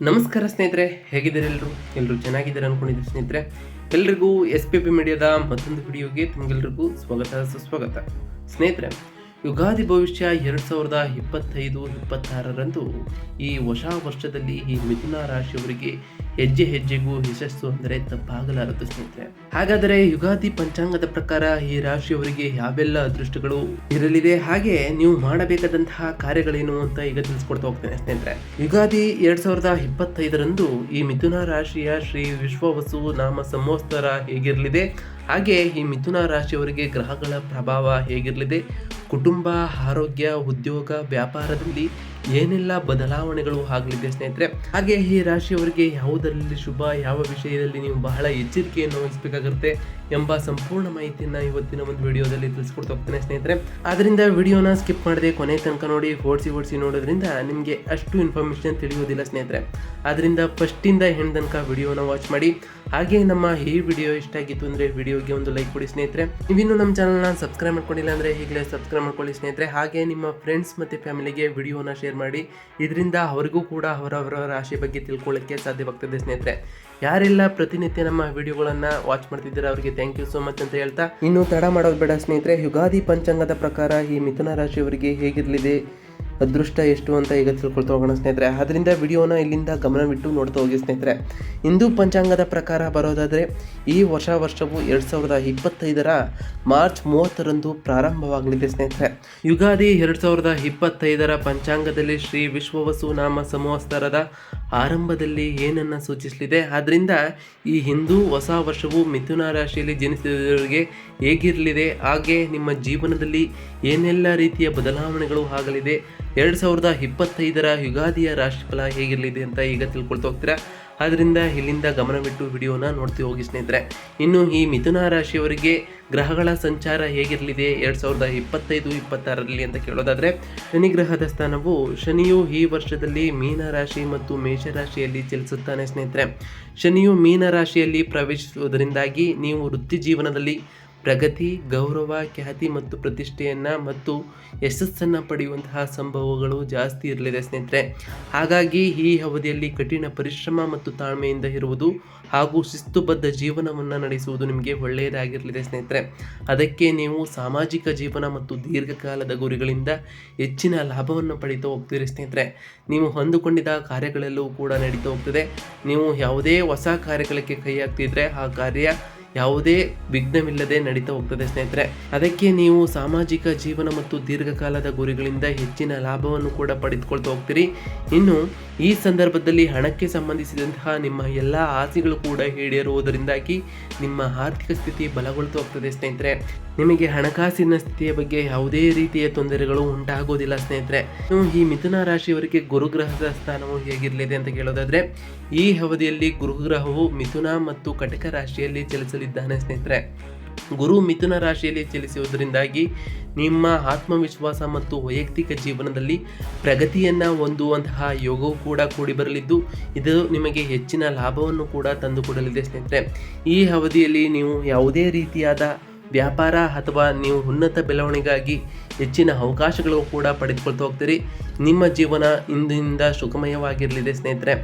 ನಮಸ್ಕಾರ ಸ್ನೇಹಿತರೆ, ಹೇಗಿದ್ದಾರೆ ಎಲ್ಲರೂ? ಎಲ್ಲರೂ ಚೆನ್ನಾಗಿದ್ದಾರೆ ಅನ್ಕೊಂಡಿದ್ದೀನಿ ಸ್ನೇಹಿತರೆ? ಎಲ್ರಿಗೂ ಎಸ್ ಪಿ ಪಿ ಮೀಡಿಯಾದ ಮತ್ತೊಂದು ವಿಡಿಯೋಗೆ ತಮಗೆಲ್ರಿಗೂ ಸ್ವಾಗತ, ಸುಸ್ವಾಗತ. ಸ್ನೇಹಿತರೆ, ಯುಗಾದಿ ಭವಿಷ್ಯ ಎರಡು ಸಾವಿರದ ಇಪ್ಪತ್ತೈದು, ಇಪ್ಪತ್ತಾರರಂದು ಈ ಹೊಸ ವರ್ಷದಲ್ಲಿ ಈ ಮಿಥುನ ರಾಶಿಯವರಿಗೆ ಹೆಜ್ಜೆ ಹೆಜ್ಜೆಗೂ ಯಶಸ್ಸು ಅಂದರೆ ತಪ್ಪಾಗಲಾರದು ಸ್ನೇಹಿತರೆ. ಹಾಗಾದರೆ ಯುಗಾದಿ ಪಂಚಾಂಗದ ಪ್ರಕಾರ ಈ ರಾಶಿಯವರಿಗೆ ಯಾವೆಲ್ಲ ಅದೃಷ್ಟಗಳು ಇರಲಿದೆ? ಹಾಗೆ ನೀವು ಮಾಡಬೇಕಾದಂತಹ ಕಾರ್ಯಗಳೇನು ಅಂತ ಈಗ ತಿಳಿಸ್ಕೊಡ್ತಾ ಹೋಗ್ತೇನೆ ಸ್ನೇಹಿತರೆ. ಯುಗಾದಿ ಎರಡ್ ಸಾವಿರದ ಇಪ್ಪತ್ತೈದರಂದು ಈ ಮಿಥುನ ರಾಶಿಯ ಶ್ರೀ ವಿಶ್ವವಸು ನಾಮ ಸಂವತ್ಸರ ಹೇಗಿರಲಿದೆ? ಹಾಗೆ ಈ ಮಿಥುನ ರಾಶಿಯವರಿಗೆ ಗ್ರಹಗಳ ಪ್ರಭಾವ ಹೇಗಿರಲಿದೆ? ಕುಟುಂಬ, ಆರೋಗ್ಯ, ಉದ್ಯೋಗ, ವ್ಯಾಪಾರದಲ್ಲಿ ಏನೆಲ್ಲ ಬದಲಾವಣೆಗಳು ಆಗಲಿದೆ ಸ್ನೇಹಿತರೆ? ಹಾಗೆ ಈ ರಾಶಿಯವರಿಗೆ ಯಾವುದರಲ್ಲಿ ಶುಭ, ಯಾವ ವಿಷಯದಲ್ಲಿ ನೀವು ಬಹಳ ಎಚ್ಚರಿಕೆಯನ್ನು ವಹಿಸಬೇಕಾಗುತ್ತೆ ಎಂಬ ಸಂಪೂರ್ಣ ಮಾಹಿತಿಯನ್ನು ಇವತ್ತಿನ ಒಂದು ವಿಡಿಯೋದಲ್ಲಿ ತಿಳಿಸ್ಕೊಡ್ತಾ ಹೋಗ್ತೇನೆ ಸ್ನೇಹಿತರೆ. ಆದ್ದರಿಂದ ವಿಡಿಯೋನ ಸ್ಕಿಪ್ ಮಾಡದೆ ಕೊನೆ ತನಕ ನೋಡಿ, ಓಡಿಸಿ ಓಡಿಸಿ ನೋಡೋದ್ರಿಂದ ನಿಮಗೆ ಅಷ್ಟು ಇನ್ಫಾರ್ಮೇಷನ್ ತಿಳಿಯೋದಿಲ್ಲ ಸ್ನೇಹಿತರೆ. ಆದ್ದರಿಂದ ಫಸ್ಟಿಂದ ಹೆಣ್ಣು ತನಕ ವಿಡಿಯೋನ ವಾಚ್ ಮಾಡಿ. ಹಾಗೆ ನಮ್ಮ ಈ ವಿಡಿಯೋ ಇಷ್ಟ ಆಗಿತ್ತು ಅಂದರೆ ವಿಡಿಯೋಗೆ ಒಂದು ಲೈಕ್ ಕೊಡಿ ಸ್ನೇಹಿತರೆ. ನೀವಿನ್ನೂ ನಮ್ಮ ಚಾನಲ್ನ ಸಬ್ಸ್ಕ್ರೈಬ್ ಮಾಡ್ಕೊಂಡಿಲ್ಲ ಅಂದರೆ ಈಗಲೇ ಸಬ್ಸ್ಕ್ರೈಬ್ ಮಾಡ್ಕೊಳ್ಳಿ ಸ್ನೇಹಿತರೆ. ಹಾಗೆ ನಿಮ್ಮ ಫ್ರೆಂಡ್ಸ್ ಮತ್ತು ಫ್ಯಾಮಿಲಿಗೆ ವಿಡಿಯೋನ ಶೇರ್ ಮಾಡಿ. ಇದರಿಂದ ಅವರಿಗೂ ಕೂಡ ಅವರವರ ರಾಶಿ ಬಗ್ಗೆ ತಿಳ್ಕೊಳ್ಳೋಕ್ಕೆ ಸಾಧ್ಯವಾಗ್ತದೆ ಸ್ನೇಹಿತರೆ. ಯಾರೆಲ್ಲ ಪ್ರತಿನಿತ್ಯ ನಮ್ಮ ವಿಡಿಯೋಗಳನ್ನು ವಾಚ್ ಮಾಡ್ತಿದ್ದೀರಾ ಅವರಿಗೆ ಥ್ಯಾಂಕ್ ಯು ಸೋ ಮಚ್ ಅಂತ ಹೇಳ್ತಾ. ಇನ್ನು ತಡ ಮಾಡೋದು ಬೇಡ ಸ್ನೇಹಿತರೆ. ಯುಗಾದಿ ಪಂಚಾಂಗದ ಪ್ರಕಾರ ಈ ಮಿಥುನ ರಾಶಿಯವರಿಗೆ ಹೇಗಿರಲಿದೆ? ಅದೃಷ್ಟ ಎಷ್ಟು ಅಂತ ಈಗ ತಿಳ್ಕೊಳ್ತಾ ಹೋಗೋಣ ಸ್ನೇಹಿತರೆ. ಅದರಿಂದ ವಿಡಿಯೋನ ಇಲ್ಲಿಂದ ಗಮನವಿಟ್ಟು ನೋಡ್ತಾ ಹೋಗಿ ಸ್ನೇಹಿತರೆ. ಹಿಂದೂ ಪಂಚಾಂಗದ ಪ್ರಕಾರ ಬರೋದಾದರೆ ಈ ವರ್ಷ ವರ್ಷವು ಎರಡು ಸಾವಿರದ ಇಪ್ಪತ್ತೈದರ ಮಾರ್ಚ್ ಮೂವತ್ತರಂದು ಪ್ರಾರಂಭವಾಗಲಿದೆ ಸ್ನೇಹಿತರೆ. ಯುಗಾದಿ ಎರಡು ಸಾವಿರದ ಇಪ್ಪತ್ತೈದರ ಪಂಚಾಂಗದಲ್ಲಿ ಶ್ರೀ ವಿಶ್ವವಸು ನಾಮ ಸಂವತ್ಸರದ ಆರಂಭದಲ್ಲಿ ಏನನ್ನು ಸೂಚಿಸಲಿದೆ? ಆದ್ದರಿಂದ ಈ ಹಿಂದೂ ಹೊಸ ವರ್ಷವು ಮಿಥುನ ರಾಶಿಯಲ್ಲಿ ಜನಿಸಿದವರಿಗೆ ಹೇಗಿರಲಿದೆ? ಹಾಗೆ ನಿಮ್ಮ ಜೀವನದಲ್ಲಿ ಏನೆಲ್ಲ ರೀತಿಯ ಬದಲಾವಣೆಗಳು ಆಗಲಿದೆ? ಎರಡು ಸಾವಿರದ ಇಪ್ಪತ್ತೈದರ ಯುಗಾದಿಯ ರಾಶಿಫಲ ಹೇಗಿರಲಿದೆ ಅಂತ ಈಗ ತಿಳ್ಕೊಳ್ತಾ ಹೋಗ್ತೀರಾ? ಆದ್ದರಿಂದ ಇಲ್ಲಿಂದ ಗಮನವಿಟ್ಟು ವಿಡಿಯೋನ ನೋಡ್ತೀವಿ ಹೋಗಿ ಸ್ನೇಹಿತರೆ. ಇನ್ನು ಈ ಮಿಥುನ ರಾಶಿಯವರಿಗೆ ಗ್ರಹಗಳ ಸಂಚಾರ ಹೇಗಿರಲಿದೆ ಎರಡು ಸಾವಿರದ ಇಪ್ಪತ್ತೈದು, ಇಪ್ಪತ್ತಾರರಲ್ಲಿ ಅಂತ ಕೇಳೋದಾದರೆ, ಶನಿ ಗ್ರಹದ ಸ್ಥಾನವು ಶನಿಯು ಈ ವರ್ಷದಲ್ಲಿ ಮೀನ ರಾಶಿ ಮತ್ತು ಮೇಷರಾಶಿಯಲ್ಲಿ ಚಲಿಸುತ್ತಾನೆ ಸ್ನೇಹಿತರೆ. ಶನಿಯು ಮೀನ ರಾಶಿಯಲ್ಲಿ ಪ್ರವೇಶಿಸುವುದರಿಂದಾಗಿ ನೀವು ವೃತ್ತಿ ಜೀವನದಲ್ಲಿ ಪ್ರಗತಿ, ಗೌರವ, ಖ್ಯಾತಿ ಮತ್ತು ಪ್ರತಿಷ್ಠೆಯನ್ನು ಮತ್ತು ಯಶಸ್ಸನ್ನು ಪಡೆಯುವಂತಹ ಸಂಭವಗಳು ಜಾಸ್ತಿ ಇರಲಿದೆ ಸ್ನೇಹಿತರೆ. ಹಾಗಾಗಿ ಈ ಅವಧಿಯಲ್ಲಿ ಕಠಿಣ ಪರಿಶ್ರಮ ಮತ್ತು ತಾಳ್ಮೆಯಿಂದ ಇರುವುದು ಹಾಗೂ ಶಿಸ್ತುಬದ್ಧ ಜೀವನವನ್ನು ನಡೆಸುವುದು ನಿಮಗೆ ಒಳ್ಳೆಯದಾಗಿರಲಿದೆ ಸ್ನೇಹಿತರೆ. ಅದಕ್ಕೆ ನೀವು ಸಾಮಾಜಿಕ ಜೀವನ ಮತ್ತು ದೀರ್ಘಕಾಲದ ಗುರಿಗಳಿಂದ ಹೆಚ್ಚಿನ ಲಾಭವನ್ನು ಪಡೀತಾ ಹೋಗ್ತೀರಿ ಸ್ನೇಹಿತರೆ. ನೀವು ಹೊಂದಿಕೊಂಡಿದ್ದ ಕಾರ್ಯಗಳೆಲ್ಲವೂ ಕೂಡ ನಡೀತಾ ಹೋಗ್ತದೆ. ನೀವು ಯಾವುದೇ ಹೊಸ ಕಾರ್ಯಗಳಿಗೆ ಕೈ ಹಾಕ್ತಿದ್ರೆ ಆ ಕಾರ್ಯ ಯಾವುದೇ ವಿಘ್ನವಿಲ್ಲದೆ ನಡೀತಾ ಹೋಗ್ತದೆ ಸ್ನೇಹಿತರೆ. ಅದಕ್ಕೆ ನೀವು ಸಾಮಾಜಿಕ ಜೀವನ ಮತ್ತು ದೀರ್ಘಕಾಲದ ಗುರಿಗಳಿಂದ ಹೆಚ್ಚಿನ ಲಾಭವನ್ನು ಕೂಡ ಪಡೆದುಕೊಳ್ತಾ ಹೋಗ್ತೀರಿ. ಇನ್ನು ಈ ಸಂದರ್ಭದಲ್ಲಿ ಹಣಕ್ಕೆ ಸಂಬಂಧಿಸಿದಂತಹ ನಿಮ್ಮ ಎಲ್ಲ ಆಸೆಗಳು ಕೂಡ ಈಡೇರುವುದರಿಂದಾಗಿ ನಿಮ್ಮ ಆರ್ಥಿಕ ಸ್ಥಿತಿ ಬಲಗೊಳ್ತಾ ಹೋಗ್ತದೆ ಸ್ನೇಹಿತರೆ. ನಿಮಗೆ ಹಣಕಾಸಿನ ಸ್ಥಿತಿಯ ಬಗ್ಗೆ ಯಾವುದೇ ರೀತಿಯ ತೊಂದರೆಗಳು ಉಂಟಾಗೋದಿಲ್ಲ ಸ್ನೇಹಿತರೆ. ಈ ಮಿಥುನ ರಾಶಿಯವರಿಗೆ ಗುರುಗ್ರಹದ ಸ್ಥಾನವು ಹೇಗಿರಲಿದೆ ಅಂತ ಕೇಳೋದಾದ್ರೆ, ಈ ಅವಧಿಯಲ್ಲಿ ಗುರುಗ್ರಹವು ಮಿಥುನ ಮತ್ತು ಕಟಕ ರಾಶಿಯಲ್ಲಿ ಚಲಿಸಲಿದ್ದಾನೆ ಸ್ನೇಹಿತರೆ. ಗುರು ಮಿಥುನ ರಾಶಿಯಲ್ಲಿ ಚಲಿಸುವುದರಿಂದಾಗಿ ನಿಮ್ಮ ಆತ್ಮವಿಶ್ವಾಸ ಮತ್ತು ವೈಯಕ್ತಿಕ ಜೀವನದಲ್ಲಿ ಪ್ರಗತಿಯನ್ನು ಹೊಂದುವಂತಹ ಯೋಗವು ಕೂಡ ಕೂಡಿ ಬರಲಿದ್ದು, ಇದು ನಿಮಗೆ ಹೆಚ್ಚಿನ ಲಾಭವನ್ನು ಕೂಡ ತಂದುಕೊಡಲಿದೆ ಸ್ನೇಹಿತರೆ. ಈ ಅವಧಿಯಲ್ಲಿ ನೀವು ಯಾವುದೇ ರೀತಿಯಾದ ವ್ಯಾಪಾರ ಅಥವಾ ನೀವು ಉನ್ನತ ಬೆಳವಣಿಗೆಗಾಗಿ ಹೆಚ್ಚಿನ ಅವಕಾಶಗಳು ಕೂಡ ಪಡೆದುಕೊಳ್ತಾ ಹೋಗ್ತೀರಿ. ನಿಮ್ಮ ಜೀವನ ಇಂದಿನಿಂದ ಸುಖಮಯವಾಗಿರಲಿದೆ ಸ್ನೇಹಿತರೆ.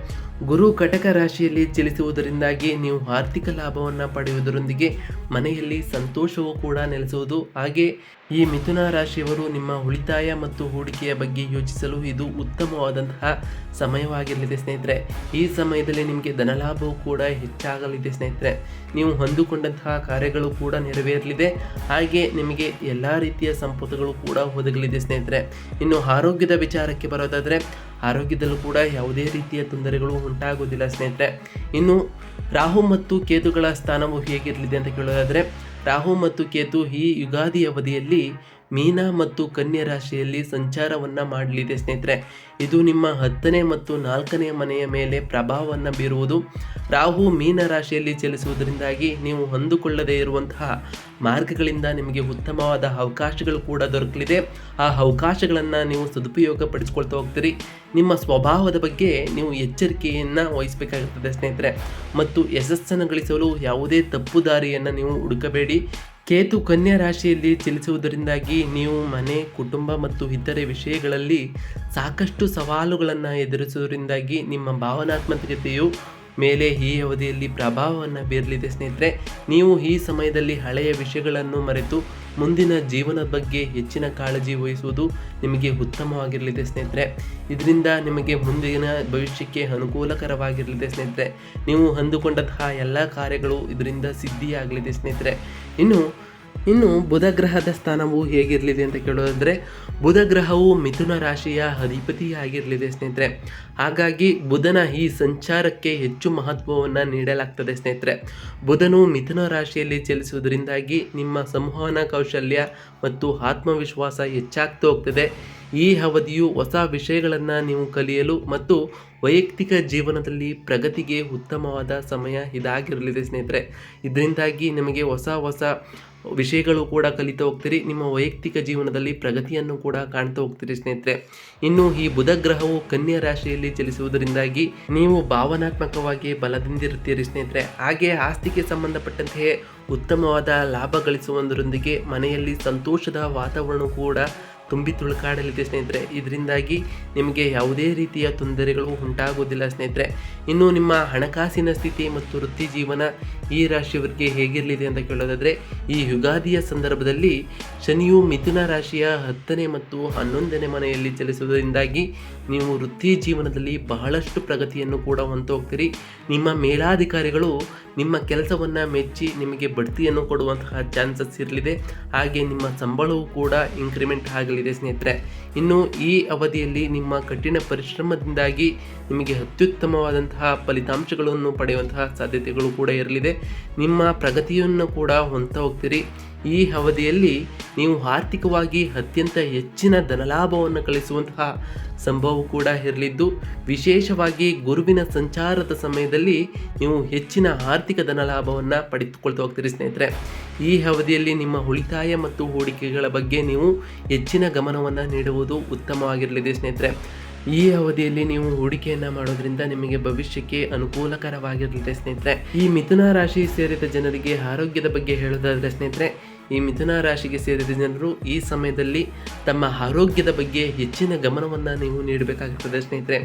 ಗುರು ಕಟಕ ರಾಶಿಯಲ್ಲಿ ಚಲಿಸುವುದರಿಂದಾಗಿ ನೀವು ಆರ್ಥಿಕ ಲಾಭವನ್ನು ಪಡೆಯುವುದರೊಂದಿಗೆ ಮನೆಯಲ್ಲಿ ಸಂತೋಷವೂ ಕೂಡ ನೆಲೆಸುವುದು. ಹಾಗೆ ಈ ಮಿಥುನ ರಾಶಿಯವರು ನಿಮ್ಮ ಉಳಿತಾಯ ಮತ್ತು ಹೂಡಿಕೆಯ ಬಗ್ಗೆ ಯೋಚಿಸಲು ಇದು ಉತ್ತಮವಾದಂತಹ ಸಮಯವಾಗಿರಲಿದೆ ಸ್ನೇಹಿತರೆ. ಈ ಸಮಯದಲ್ಲಿ ನಿಮಗೆ ಧನಲಾಭವು ಕೂಡ ಹೆಚ್ಚಾಗಲಿದೆ ಸ್ನೇಹಿತರೆ. ನೀವು ಹೊಂದಿಕೊಂಡಂತಹ ಕಾರ್ಯಗಳು ಕೂಡ ನೆರವೇರಲಿದೆ. ಹಾಗೆ ನಿಮಗೆ ಎಲ್ಲ ರೀತಿಯ ಸಂಪತ್ತುಗಳು ಕೂಡ ಒದಗಲಿದೆ ಸ್ನೇಹಿತರೆ. ಇನ್ನು ಆರೋಗ್ಯದ ವಿಚಾರಕ್ಕೆ ಬರೋದಾದರೆ ಆರೋಗ್ಯದಲ್ಲೂ ಕೂಡ ಯಾವುದೇ ರೀತಿಯ ತೊಂದರೆಗಳು ಉಂಟಾಗುವುದಿಲ್ಲ, ಸ್ನೇಹಿತರೆ. ಇನ್ನು ರಾಹು ಮತ್ತು ಕೇತುಗಳ ಸ್ಥಾನವು ಹೇಗಿರಲಿದೆ ಅಂತ ಕೇಳೋದಾದರೆ, ರಾಹು ಮತ್ತು ಕೇತು ಈ ಯುಗಾದಿ ಅವಧಿಯಲ್ಲಿ ಮೀನ ಮತ್ತು ಕನ್ಯಾ ರಾಶಿಯಲ್ಲಿ ಸಂಚಾರವನ್ನು ಮಾಡಲಿದೆ ಸ್ನೇಹಿತರೆ. ಇದು ನಿಮ್ಮ ಹತ್ತನೇ ಮತ್ತು ನಾಲ್ಕನೇ ಮನೆಯ ಮೇಲೆ ಪ್ರಭಾವವನ್ನು ಬೀರುವುದು. ರಾಹು ಮೀನ ರಾಶಿಯಲ್ಲಿ ಚಲಿಸುವುದರಿಂದಾಗಿ ನೀವು ಹೊಂದಿಕೊಳ್ಳದೇ ಇರುವಂತಹ ಮಾರ್ಗಗಳಿಂದ ನಿಮಗೆ ಉತ್ತಮವಾದ ಅವಕಾಶಗಳು ಕೂಡ ದೊರಕಲಿದೆ. ಆ ಅವಕಾಶಗಳನ್ನು ನೀವು ಸದುಪಯೋಗ ಪಡಿಸ್ಕೊಳ್ತಾ ಹೋಗ್ತೀರಿ. ನಿಮ್ಮ ಸ್ವಭಾವದ ಬಗ್ಗೆ ನೀವು ಎಚ್ಚರಿಕೆಯನ್ನು ವಹಿಸಬೇಕಾಗುತ್ತದೆ ಸ್ನೇಹಿತರೆ. ಮತ್ತು ಯಶಸ್ಸನ್ನು ಗಳಿಸಲು ಯಾವುದೇ ತಪ್ಪು ದಾರಿಯನ್ನು ನೀವು ಹುಡುಕಬೇಡಿ. ಕೇತು ಕನ್ಯಾ ರಾಶಿಯಲ್ಲಿ ಚಲಿಸುವುದರಿಂದಾಗಿ ನೀವು ಮನೆ, ಕುಟುಂಬ ಮತ್ತು ಇತರೆ ವಿಷಯಗಳಲ್ಲಿ ಸಾಕಷ್ಟು ಸವಾಲುಗಳನ್ನು ಎದುರಿಸುವುದರಿಂದಾಗಿ ನಿಮ್ಮ ಭಾವನಾತ್ಮಕತೆಯು ಮೇಲೆ ಈ ಅವಧಿಯಲ್ಲಿ ಪ್ರಭಾವವನ್ನು ಬೀರಲಿದೆ ಸ್ನೇಹಿತರೆ. ನೀವು ಈ ಸಮಯದಲ್ಲಿ ಹಳೆಯ ವಿಷಯಗಳನ್ನು ಮರೆತು ಮುಂದಿನ ಜೀವನದ ಬಗ್ಗೆ ಹೆಚ್ಚಿನ ಕಾಳಜಿ ವಹಿಸುವುದು ನಿಮಗೆ ಉತ್ತಮವಾಗಿರಲಿದೆ ಸ್ನೇಹಿತರೆ. ಇದರಿಂದ ನಿಮಗೆ ಮುಂದಿನ ಭವಿಷ್ಯಕ್ಕೆ ಅನುಕೂಲಕರವಾಗಿರಲಿದೆ ಸ್ನೇಹಿತರೆ. ನೀವು ಅಂದುಕೊಂಡಂತಹ ಎಲ್ಲ ಕಾರ್ಯಗಳು ಇದರಿಂದ ಸಿದ್ಧಿಯಾಗಲಿದೆ ಸ್ನೇಹಿತರೆ. ಇನ್ನು ಇನ್ನು ಬುಧ ಗ್ರಹದ ಸ್ಥಾನವು ಹೇಗಿರಲಿದೆ ಅಂತ ಕೇಳೋದಂದರೆ ಬುಧ ಗ್ರಹವು ಮಿಥುನ ರಾಶಿಯ ಅಧಿಪತಿಯಾಗಿರಲಿದೆ ಸ್ನೇಹಿತರೆ. ಹಾಗಾಗಿ ಬುಧನ ಈ ಸಂಚಾರಕ್ಕೆ ಹೆಚ್ಚು ಮಹತ್ವವನ್ನು ನೀಡಲಾಗ್ತದೆ ಸ್ನೇಹಿತರೆ. ಬುಧನು ಮಿಥುನ ರಾಶಿಯಲ್ಲಿ ಚಲಿಸುವುದರಿಂದಾಗಿ ನಿಮ್ಮ ಸಂವಹನ ಕೌಶಲ್ಯ ಮತ್ತು ಆತ್ಮವಿಶ್ವಾಸ ಹೆಚ್ಚಾಗ್ತಾ ಹೋಗ್ತದೆ. ಈ ಅವಧಿಯು ಹೊಸ ವಿಷಯಗಳನ್ನು ನೀವು ಕಲಿಯಲು ಮತ್ತು ವೈಯಕ್ತಿಕ ಜೀವನದಲ್ಲಿ ಪ್ರಗತಿಗೆ ಉತ್ತಮವಾದ ಸಮಯ ಇದಾಗಿರಲಿದೆ ಸ್ನೇಹಿತರೆ. ಇದರಿಂದಾಗಿ ನಿಮಗೆ ಹೊಸ ಹೊಸ ವಿಷಯಗಳು ಕೂಡ ಕಲಿತಾ ಹೋಗ್ತೀರಿ, ನಿಮ್ಮ ವೈಯಕ್ತಿಕ ಜೀವನದಲ್ಲಿ ಪ್ರಗತಿಯನ್ನು ಕೂಡ ಕಾಣ್ತಾ ಹೋಗ್ತೀರಿ ಸ್ನೇಹಿತರೆ. ಇನ್ನು ಈ ಬುಧ ಗ್ರಹವು ಕನ್ಯಾ ರಾಶಿಯಲ್ಲಿ ಚಲಿಸುವುದರಿಂದಾಗಿ ನೀವು ಭಾವನಾತ್ಮಕವಾಗಿ ಬಲದಿಂದಿರುತ್ತೀರಿ ಸ್ನೇಹಿತರೆ. ಹಾಗೆ ಆಸ್ತಿಗೆ ಸಂಬಂಧಪಟ್ಟಂತೆಯೇ ಉತ್ತಮವಾದ ಲಾಭ ಗಳಿಸುವುದರೊಂದಿಗೆ ಮನೆಯಲ್ಲಿ ಸಂತೋಷದ ವಾತಾವರಣ ಕೂಡ ತುಂಬಿ ತುಳುಕಾಡಲಿದೆ ಸ್ನೇಹಿತರೆ. ಇದರಿಂದಾಗಿ ನಿಮಗೆ ಯಾವುದೇ ರೀತಿಯ ತೊಂದರೆಗಳು ಉಂಟಾಗೋದಿಲ್ಲ ಸ್ನೇಹಿತರೆ. ಇನ್ನು ನಿಮ್ಮ ಹಣಕಾಸಿನ ಸ್ಥಿತಿ ಮತ್ತು ವೃತ್ತಿ ಜೀವನ ಈ ರಾಶಿಯವರಿಗೆ ಹೇಗಿರಲಿದೆ ಅಂತ ಕೇಳೋದಾದರೆ, ಈ ಯುಗಾದಿಯ ಸಂದರ್ಭದಲ್ಲಿ ಶನಿಯು ಮಿಥುನ ರಾಶಿಯ ಹತ್ತನೇ ಮತ್ತು ಹನ್ನೊಂದನೇ ಮನೆಯಲ್ಲಿ ಚಲಿಸುವುದರಿಂದಾಗಿ ನೀವು ವೃತ್ತಿ ಜೀವನದಲ್ಲಿ ಬಹಳಷ್ಟು ಪ್ರಗತಿಯನ್ನು ಕೂಡ ಹೊಂದೋಗ್ತೀರಿ. ನಿಮ್ಮ ಮೇಲಾಧಿಕಾರಿಗಳು ನಿಮ್ಮ ಕೆಲಸವನ್ನು ಮೆಚ್ಚಿ ನಿಮಗೆ ಬಡ್ತಿಯನ್ನು ಕೊಡುವಂತಹ ಚಾನ್ಸಸ್ ಇರಲಿದೆ. ಹಾಗೆ ನಿಮ್ಮ ಸಂಬಳವೂ ಕೂಡ ಇನ್ಕ್ರಿಮೆಂಟ್ ಆಗಲಿದೆ ಸ್ನೇಹಿತರೆ. ಇನ್ನು ಈ ಅವಧಿಯಲ್ಲಿ ನಿಮ್ಮ ಕಠಿಣ ಪರಿಶ್ರಮದಿಂದಾಗಿ ನಿಮಗೆ ಅತ್ಯುತ್ತಮವಾದಂತಹ ಫಲಿತಾಂಶಗಳನ್ನು ಪಡೆಯುವಂತಹ ಸಾಧ್ಯತೆಗಳು ಕೂಡ ಇರಲಿದೆ. ನಿಮ್ಮ ಪ್ರಗತಿಯನ್ನು ಕೂಡ ಹೊಂತ ಹೋಗ್ತೀರಿ. ಈ ಅವಧಿಯಲ್ಲಿ ನೀವು ಆರ್ಥಿಕವಾಗಿ ಅತ್ಯಂತ ಹೆಚ್ಚಿನ ಧನಲಾಭವನ್ನು ಗಳಿಸುವಂತಹ ಸಂಭವ ಕೂಡ ಇರಲಿದ್ದು, ವಿಶೇಷವಾಗಿ ಗುರುವಿನ ಸಂಚಾರದ ಸಮಯದಲ್ಲಿ ನೀವು ಹೆಚ್ಚಿನ ಆರ್ಥಿಕ ಧನಲಾಭವನ್ನು ಪಡೆದುಕೊಳ್ತಾ ಹೋಗ್ತೀರಿ ಸ್ನೇಹಿತರೆ. ಈ ಅವಧಿಯಲ್ಲಿ ನಿಮ್ಮ ಉಳಿತಾಯ ಮತ್ತು ಹೂಡಿಕೆಗಳ ಬಗ್ಗೆ ನೀವು ಹೆಚ್ಚಿನ ಗಮನವನ್ನು ನೀಡುವುದು ಉತ್ತಮವಾಗಿರಲಿದೆ ಸ್ನೇಹಿತರೆ. ಈ ಅವಧಿಯಲ್ಲಿ ನೀವು ಹೂಡಿಕೆಯನ್ನು ಮಾಡೋದ್ರಿಂದ ನಿಮಗೆ ಭವಿಷ್ಯಕ್ಕೆ ಅನುಕೂಲಕರವಾಗಿರಲಿದೆ ಸ್ನೇಹಿತರೆ. ಈ ಮಿಥುನ ರಾಶಿ ಸೇರಿದ ಜನರಿಗೆ ಆರೋಗ್ಯದ ಬಗ್ಗೆ ಹೇಳೋದಾದರೆ ಸ್ನೇಹಿತರೆ ಈ ಮಿಥುನ ರಾಶಿಗೆ ಸೇರಿದ ಜನರು ಈ ಸಮಯದಲ್ಲಿ ತಮ್ಮ ಆರೋಗ್ಯದ ಬಗ್ಗೆ ಹೆಚ್ಚಿನ ಗಮನವನ್ನು ನೀವು ನೀಡಬೇಕಾಗುತ್ತದೆ ಸ್ನೇಹಿತರೆ.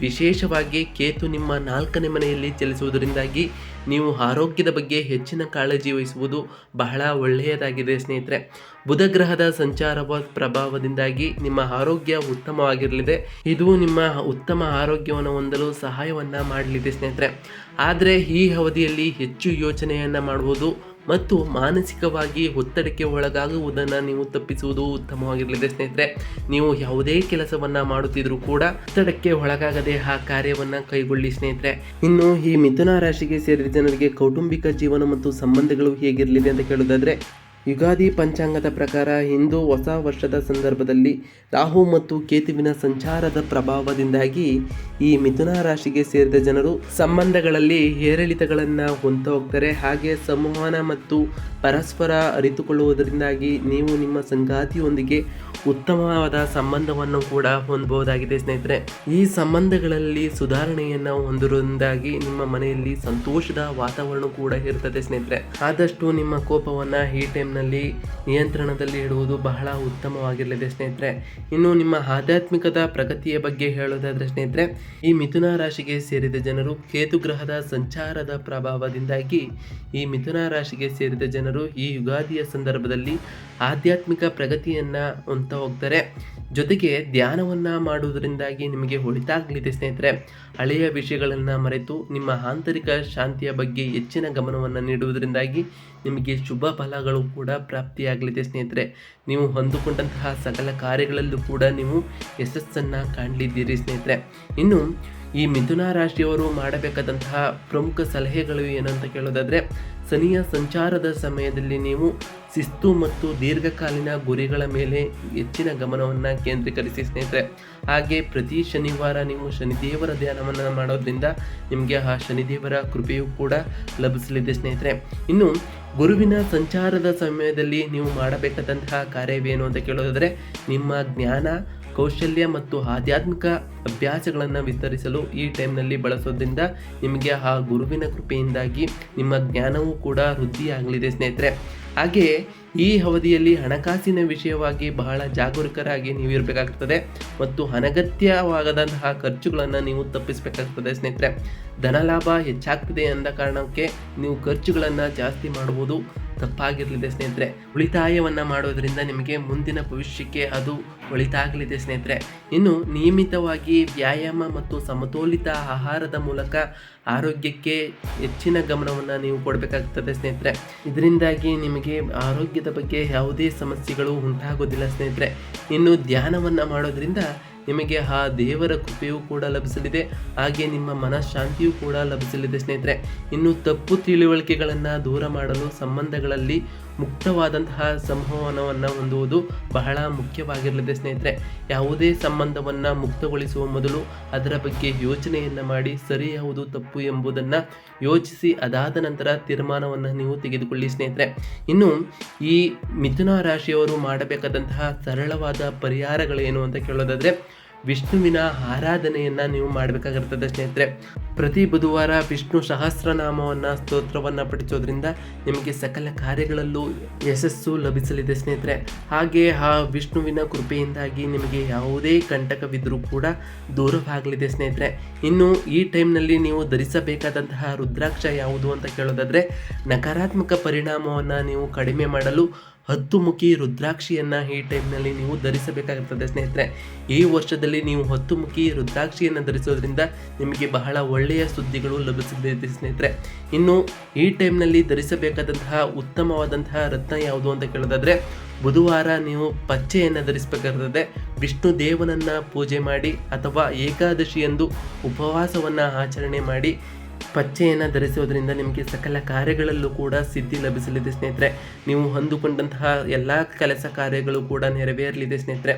ವಿಶೇಷವಾಗಿ ಕೇತು ನಿಮ್ಮ ನಾಲ್ಕನೇ ಮನೆಯಲ್ಲಿ ಚಲಿಸುವುದರಿಂದಾಗಿ ನೀವು ಆರೋಗ್ಯದ ಬಗ್ಗೆ ಹೆಚ್ಚಿನ ಕಾಳಜಿ ವಹಿಸುವುದು ಬಹಳ ಒಳ್ಳೆಯದಾಗಿದೆ ಸ್ನೇಹಿತರೆ. ಬುಧ ಗ್ರಹದ ಸಂಚಾರವ ಪ್ರಭಾವದಿಂದಾಗಿ ನಿಮ್ಮ ಆರೋಗ್ಯ ಉತ್ತಮವಾಗಿರಲಿದೆ. ಇದು ನಿಮ್ಮ ಉತ್ತಮ ಆರೋಗ್ಯವನ್ನು ಹೊಂದಲು ಸಹಾಯವನ್ನು ಮಾಡಲಿದೆ ಸ್ನೇಹಿತರೆ. ಆದರೆ ಈ ಅವಧಿಯಲ್ಲಿ ಹೆಚ್ಚು ಯೋಚನೆಯನ್ನು ಮಾಡುವುದು ಮತ್ತು ಮಾನಸಿಕವಾಗಿ ಒತ್ತಡಕ್ಕೆ ಒಳಗಾಗುವುದನ್ನು ನೀವು ತಪ್ಪಿಸುವುದು ಉತ್ತಮವಾಗಿರಲಿದೆ, ಸ್ನೇಹಿತರೆ. ನೀವು ಯಾವುದೇ ಕೆಲಸವನ್ನು ಮಾಡುತ್ತಿದ್ರೂ ಕೂಡ ಒತ್ತಡಕ್ಕೆ ಒಳಗಾಗದೆ ಆ ಕಾರ್ಯವನ್ನು ಕೈಗೊಳ್ಳಿ, ಸ್ನೇಹಿತರೆ. ಇನ್ನು ಈ ಮಿಥುನ ರಾಶಿಗೆ ಸೇರಿದ ಜನರಿಗೆ ಕೌಟುಂಬಿಕ ಜೀವನ ಮತ್ತು ಸಂಬಂಧಗಳು ಹೇಗಿರಲಿದೆ ಅಂತ ಕೇಳೋದಾದ್ರೆ ಯುಗಾದಿ ಪಂಚಾಂಗದ ಪ್ರಕಾರ ಹಿಂದೂ ಹೊಸ ವರ್ಷದ ಸಂದರ್ಭದಲ್ಲಿ ರಾಹು ಮತ್ತು ಕೇತುವಿನ ಸಂಚಾರದ ಪ್ರಭಾವದಿಂದಾಗಿ ಈ ಮಿಥುನ ರಾಶಿಗೆ ಸೇರಿದ ಜನರು ಸಂಬಂಧಗಳಲ್ಲಿ ಏರಿಳಿತಗಳನ್ನು ಹೊಂತ ಹೋಗ್ತಾರೆ ಹಾಗೆ ಸಂವಹನ ಮತ್ತು ಪರಸ್ಪರ ಅರಿತುಕೊಳ್ಳುವುದರಿಂದಾಗಿ ನೀವು ನಿಮ್ಮ ಸಂಗಾತಿಯೊಂದಿಗೆ ಉತ್ತಮವಾದ ಸಂಬಂಧವನ್ನು ಕೂಡ ಹೊಂದಬಹುದಾಗಿದೆ ಸ್ನೇಹಿತರೆ. ಈ ಸಂಬಂಧಗಳಲ್ಲಿ ಸುಧಾರಣೆಯನ್ನು ಹೊಂದಿರುವುದಾಗಿ ನಿಮ್ಮ ಮನೆಯಲ್ಲಿ ಸಂತೋಷದ ವಾತಾವರಣ ಕೂಡ ಇರ್ತದೆ ಸ್ನೇಹಿತರೆ. ಆದಷ್ಟು ನಿಮ್ಮ ಕೋಪವನ್ನು ಈ ಟೈಮ್ನಲ್ಲಿ ನಿಯಂತ್ರಣದಲ್ಲಿ ಇಡುವುದು ಬಹಳ ಉತ್ತಮವಾಗಿರಲಿದೆ ಸ್ನೇಹಿತರೆ. ಇನ್ನು ನಿಮ್ಮ ಆಧ್ಯಾತ್ಮಿಕದ ಪ್ರಗತಿಯ ಬಗ್ಗೆ ಹೇಳೋದಾದರೆ ಸ್ನೇಹಿತರೆ, ಈ ಮಿಥುನ ರಾಶಿಗೆ ಸೇರಿದ ಜನರು ಕೇತು ಗ್ರಹದ ಸಂಚಾರದ ಪ್ರಭಾವದಿಂದಾಗಿ ಈ ಮಿಥುನ ರಾಶಿಗೆ ಸೇರಿದ ಜನರು ಈ ಯುಗಾದಿಯ ಸಂದರ್ಭದಲ್ಲಿ ಆಧ್ಯಾತ್ಮಿಕ ಪ್ರಗತಿಯನ್ನು ಹೊಂತ ಹೋಗ್ತಾರೆ. ಜೊತೆಗೆ ಧ್ಯಾನವನ್ನು ಮಾಡುವುದರಿಂದಾಗಿ ನಿಮಗೆ ಒಳಿತಾಗಲಿದೆ ಸ್ನೇಹಿತರೆ. ಹಳೆಯ ವಿಷಯಗಳನ್ನು ಮರೆತು ನಿಮ್ಮ ಆಂತರಿಕ ಶಾಂತಿಯ ಬಗ್ಗೆ ಹೆಚ್ಚಿನ ಗಮನವನ್ನು ನೀಡುವುದರಿಂದಾಗಿ ನಿಮಗೆ ಶುಭ ಫಲಗಳು ಕೂಡ ಪ್ರಾಪ್ತಿಯಾಗಲಿದೆ ಸ್ನೇಹಿತರೆ. ನೀವು ಹೊಂದಿಕೊಂಡಂತಹ ಸಕಲ ಕಾರ್ಯಗಳಲ್ಲೂ ಕೂಡ ನೀವು ಯಶಸ್ಸನ್ನು ಕಾಣಲಿದ್ದೀರಿ ಸ್ನೇಹಿತರೆ. ಇನ್ನು ಈ ಮಿಥುನ ರಾಶಿಯವರು ಮಾಡಬೇಕಾದಂತಹ ಪ್ರಮುಖ ಸಲಹೆಗಳು ಏನಂತ ಕೇಳೋದಾದರೆ, ಶನಿಯ ಸಂಚಾರದ ಸಮಯದಲ್ಲಿ ನೀವು ಶಿಸ್ತು ಮತ್ತು ದೀರ್ಘಕಾಲೀನ ಗುರಿಗಳ ಮೇಲೆ ಹೆಚ್ಚಿನ ಗಮನವನ್ನು ಕೇಂದ್ರೀಕರಿಸಿ ಸ್ನೇಹಿತರೆ. ಹಾಗೆ ಪ್ರತಿ ಶನಿವಾರ ನೀವು ಶನಿದೇವರ ಧ್ಯಾನವನ್ನು ಮಾಡೋದ್ರಿಂದ ನಿಮಗೆ ಆ ಶನಿದೇವರ ಕೃಪೆಯೂ ಕೂಡ ಲಭಿಸಲಿದೆ ಸ್ನೇಹಿತರೆ. ಇನ್ನು ಗುರುವಿನ ಸಂಚಾರದ ಸಮಯದಲ್ಲಿ ನೀವು ಮಾಡಬೇಕಾದಂತಹ ಕಾರ್ಯವೇನು ಅಂತ ಕೇಳೋದಾದರೆ, ನಿಮ್ಮ ಜ್ಞಾನ ಕೌಶಲ್ಯ ಮತ್ತು ಆಧ್ಯಾತ್ಮಿಕ ಅಭ್ಯಾಸಗಳನ್ನು ವಿಸ್ತರಿಸಲು ಈ ಟೈಮ್ನಲ್ಲಿ ಬಳಸೋದ್ರಿಂದ ನಿಮಗೆ ಆ ಗುರುವಿನ ಕೃಪೆಯಿಂದಾಗಿ ನಿಮ್ಮ ಜ್ಞಾನವೂ ಕೂಡ ವೃದ್ಧಿಯಾಗಲಿದೆ ಸ್ನೇಹಿತರೆ. ಹಾಗೆಯೇ ಈ ಅವಧಿಯಲ್ಲಿ ಹಣಕಾಸಿನ ವಿಷಯವಾಗಿ ಬಹಳ ಜಾಗರೂಕರಾಗಿ ನೀವು ಇರಬೇಕಾಗ್ತದೆ ಮತ್ತು ಅನಗತ್ಯವಾಗದಂತಹ ಖರ್ಚುಗಳನ್ನು ನೀವು ತಪ್ಪಿಸಬೇಕಾಗ್ತದೆ ಸ್ನೇಹಿತರೆ. ಧನಲಾಭ ಹೆಚ್ಚಾಗ್ತದೆ ಅಂದ ಕಾರಣಕ್ಕೆ ನೀವು ಖರ್ಚುಗಳನ್ನು ಜಾಸ್ತಿ ಮಾಡುವುದು ತಪ್ಪಾಗಿರಲಿದೆ ಸ್ನೇಹಿತರೆ. ಉಳಿತಾಯವನ್ನು ಮಾಡೋದರಿಂದ ನಿಮಗೆ ಮುಂದಿನ ಭವಿಷ್ಯಕ್ಕೆ ಅದು ಒಳಿತಾಗಲಿದೆ ಸ್ನೇಹಿತರೆ. ಇನ್ನು ನಿಯಮಿತವಾಗಿ ವ್ಯಾಯಾಮ ಮತ್ತು ಸಮತೋಲಿತ ಆಹಾರದ ಮೂಲಕ ಆರೋಗ್ಯಕ್ಕೆ ಹೆಚ್ಚಿನ ಗಮನವನ್ನು ನೀವು ಕೊಡಬೇಕಾಗ್ತದೆ ಸ್ನೇಹಿತರೆ. ಇದರಿಂದಾಗಿ ನಿಮಗೆ ಆರೋಗ್ಯದ ಬಗ್ಗೆ ಯಾವುದೇ ಸಮಸ್ಯೆಗಳು ಉಂಟಾಗೋದಿಲ್ಲ ಸ್ನೇಹಿತರೆ. ಇನ್ನು ಧ್ಯಾನವನ್ನು ಮಾಡೋದ್ರಿಂದ ನಿಮಗೆ ಆ ದೇವರ ಕೃಪೆಯೂ ಕೂಡ ಲಭಿಸಲಿದೆ. ಹಾಗೆ ನಿಮ್ಮ ಮನಃಶಾಂತಿಯೂ ಕೂಡ ಲಭಿಸಲಿದೆ ಸ್ನೇಹಿತರೆ. ಇನ್ನು ತಪ್ಪು ತಿಳುವಳಿಕೆಗಳನ್ನು ದೂರ ಮಾಡಲು ಸಂಬಂಧಗಳಲ್ಲಿ ಮುಕ್ತವಾದಂತಹ ಸಂವಹನವನ್ನು ಹೊಂದುವುದು ಬಹಳ ಮುಖ್ಯವಾಗಿರಲಿದೆ ಸ್ನೇಹಿತರೆ. ಯಾವುದೇ ಸಂಬಂಧವನ್ನು ಮುಕ್ತಗೊಳಿಸುವ ಮೊದಲು ಅದರ ಬಗ್ಗೆ ಯೋಚನೆಯನ್ನು ಮಾಡಿ ಸರಿ ಯಾವುದು ತಪ್ಪು ಎಂಬುದನ್ನು ಯೋಚಿಸಿ ಅದಾದ ನಂತರ ತೀರ್ಮಾನವನ್ನು ನೀವು ತೆಗೆದುಕೊಳ್ಳಿ ಸ್ನೇಹಿತರೆ. ಇನ್ನು ಈ ಮಿಥುನ ರಾಶಿಯವರು ಮಾಡಬೇಕಾದಂತಹ ಸರಳವಾದ ಪರಿಹಾರಗಳೇನು ಅಂತ ಕೇಳೋದಾದರೆ ವಿಷ್ಣುವಿನ ಆರಾಧನೆಯನ್ನು ನೀವು ಮಾಡಬೇಕಾಗಿರ್ತದೆ ಸ್ನೇಹಿತರೆ. ಪ್ರತಿ ಬುಧವಾರ ವಿಷ್ಣು ಸಹಸ್ರನಾಮವನ್ನು, ಸ್ತೋತ್ರವನ್ನು ಪಠಿಸೋದ್ರಿಂದ ನಿಮಗೆ ಸಕಲ ಕಾರ್ಯಗಳಲ್ಲೂ ಯಶಸ್ಸು ಲಭಿಸಲಿದೆ ಸ್ನೇಹಿತರೆ. ಹಾಗೆ ಆ ವಿಷ್ಣುವಿನ ಕೃಪೆಯಿಂದಾಗಿ ನಿಮಗೆ ಯಾವುದೇ ಕಂಟಕವಿದ್ದರೂ ಕೂಡ ದೂರವಾಗಲಿದೆ ಸ್ನೇಹಿತರೆ. ಇನ್ನು ಈ ಟೈಮ್ನಲ್ಲಿ ನೀವು ಧರಿಸಬೇಕಾದಂತಹ ರುದ್ರಾಕ್ಷ ಯಾವುದು ಅಂತ ಕೇಳೋದಾದರೆ, ನಕಾರಾತ್ಮಕ ಪರಿಣಾಮವನ್ನು ನೀವು ಕಡಿಮೆ ಮಾಡಲು ಹತ್ತು ಮುಖಿ ರುದ್ರಾಕ್ಷಿಯನ್ನು ಈ ಟೈಮ್ನಲ್ಲಿ ನೀವು ಧರಿಸಬೇಕಾಗುತ್ತದೆ, ಸ್ನೇಹಿತರೆ. ಈ ವರ್ಷದಲ್ಲಿ ನೀವು ಹತ್ತು ಮುಖಿ ರುದ್ರಾಕ್ಷಿಯನ್ನು ಧರಿಸೋದ್ರಿಂದ ನಿಮಗೆ ಬಹಳ ಒಳ್ಳೆಯ ಸುದ್ದಿಗಳು ಲಭಿಸಲಿದೆ ಸ್ನೇಹಿತರೆ. ಇನ್ನು ಈ ಟೈಮ್ನಲ್ಲಿ ಧರಿಸಬೇಕಾದಂತಹ ಉತ್ತಮವಾದಂತಹ ರತ್ನ ಯಾವುದು ಅಂತ ಕೇಳೋದಾದರೆ, ಬುಧವಾರ ನೀವು ಪಚ್ಚೆಯನ್ನು ಧರಿಸಬೇಕಾಗ್ತದೆ. ವಿಷ್ಣು ದೇವನನ್ನು ಪೂಜೆ ಮಾಡಿ ಅಥವಾ ಏಕಾದಶಿಯಂದು ಉಪವಾಸವನ್ನು ಆಚರಣೆ ಮಾಡಿ ಪಚ್ಚೆಯನ್ನು ಧರಿಸೋದ್ರಿಂದ ನಿಮಗೆ ಸಕಲ ಕಾರ್ಯಗಳಲ್ಲೂ ಕೂಡ ಸಿದ್ಧಿ ಲಭಿಸಲಿದೆ ಸ್ನೇಹಿತರೆ. ನೀವು ಹೊಂದಿಕೊಂಡಂತಹ ಎಲ್ಲ ಕೆಲಸ ಕಾರ್ಯಗಳು ಕೂಡ ನೆರವೇರಲಿದೆ ಸ್ನೇಹಿತರೆ.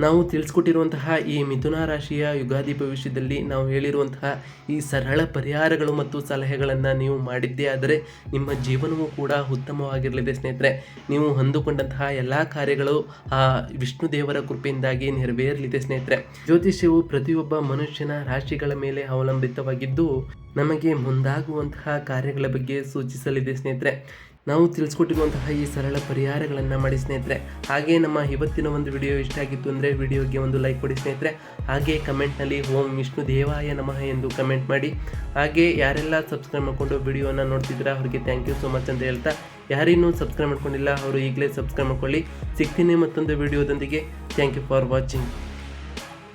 ನಾವು ತಿಳಿಸ್ಕೊಟ್ಟಿರುವಂತಹ ಈ ಮಿಥುನ ರಾಶಿಯ ಯುಗಾದಿ ಭವಿಷ್ಯದಲ್ಲಿ ನಾವು ಹೇಳಿರುವಂತಹ ಈ ಸರಳ ಪರಿಹಾರಗಳು ಮತ್ತು ಸಲಹೆಗಳನ್ನು ನೀವು ಮಾಡಿದ್ದೇ ಆದರೆ ನಿಮ್ಮ ಜೀವನವೂ ಕೂಡ ಉತ್ತಮವಾಗಿರಲಿದೆ ಸ್ನೇಹಿತರೆ. ನೀವು ಹೊಂದಿಕೊಂಡಂತಹ ಎಲ್ಲ ಕಾರ್ಯಗಳು ಆ ವಿಷ್ಣು ದೇವರ ಕೃಪೆಯಿಂದಾಗಿ ನೆರವೇರಲಿದೆ ಸ್ನೇಹಿತರೆ. ಜ್ಯೋತಿಷ್ಯವು ಪ್ರತಿಯೊಬ್ಬ ಮನುಷ್ಯನ ರಾಶಿಗಳ ಮೇಲೆ ಅವಲಂಬಿತವಾಗಿದ್ದು ನಮಗೆ ಮುಂದಾಗುವಂತಹ ಕಾರ್ಯಗಳ ಬಗ್ಗೆ ಸೂಚಿಸಲಿದೆ ಸ್ನೇಹಿತರೆ. ನಾವು ತಿಳಿಸ್ಕೊಟ್ಟಿರುವಂತಹ ಈ ಸರಳ ಪರಿಹಾರಗಳನ್ನು ಮಾಡಿ ಸ್ನೇಹಿತರೆ. ಹಾಗೆ ನಮ್ಮ ಇವತ್ತಿನ ಒಂದು ವಿಡಿಯೋ ಇಷ್ಟ ಆಗಿತ್ತು ಅಂದರೆ ವಿಡಿಯೋಗೆ ಒಂದು ಲೈಕ್ ಕೊಡಿ ಸ್ನೇಹಿತರೆ. ಹಾಗೆ ಕಮೆಂಟ್ನಲ್ಲಿ ಓಂ ವಿಷ್ಣು ದೇವಾಯ ನಮಃ ಎಂದು ಕಮೆಂಟ್ ಮಾಡಿ. ಹಾಗೆ ಯಾರೆಲ್ಲ ಸಬ್ಸ್ಕ್ರೈಬ್ ಮಾಡಿಕೊಂಡು ವಿಡಿಯೋನ ನೋಡ್ತಿದ್ರೆ ಅವರಿಗೆ ಥ್ಯಾಂಕ್ ಯು ಸೋ ಮಚ್ ಅಂತ ಹೇಳ್ತಾ. ಯಾರಿನ್ನೂ ಸಬ್ಸ್ಕ್ರೈಬ್ ಮಾಡ್ಕೊಂಡಿಲ್ಲ ಅವರು ಈಗಲೇ ಸಬ್ಸ್ಕ್ರೈಬ್ ಮಾಡ್ಕೊಳ್ಳಿ. ಸಿಗ್ತೀನಿ ಮತ್ತೊಂದು ವಿಡಿಯೋದೊಂದಿಗೆ. Thank you for watching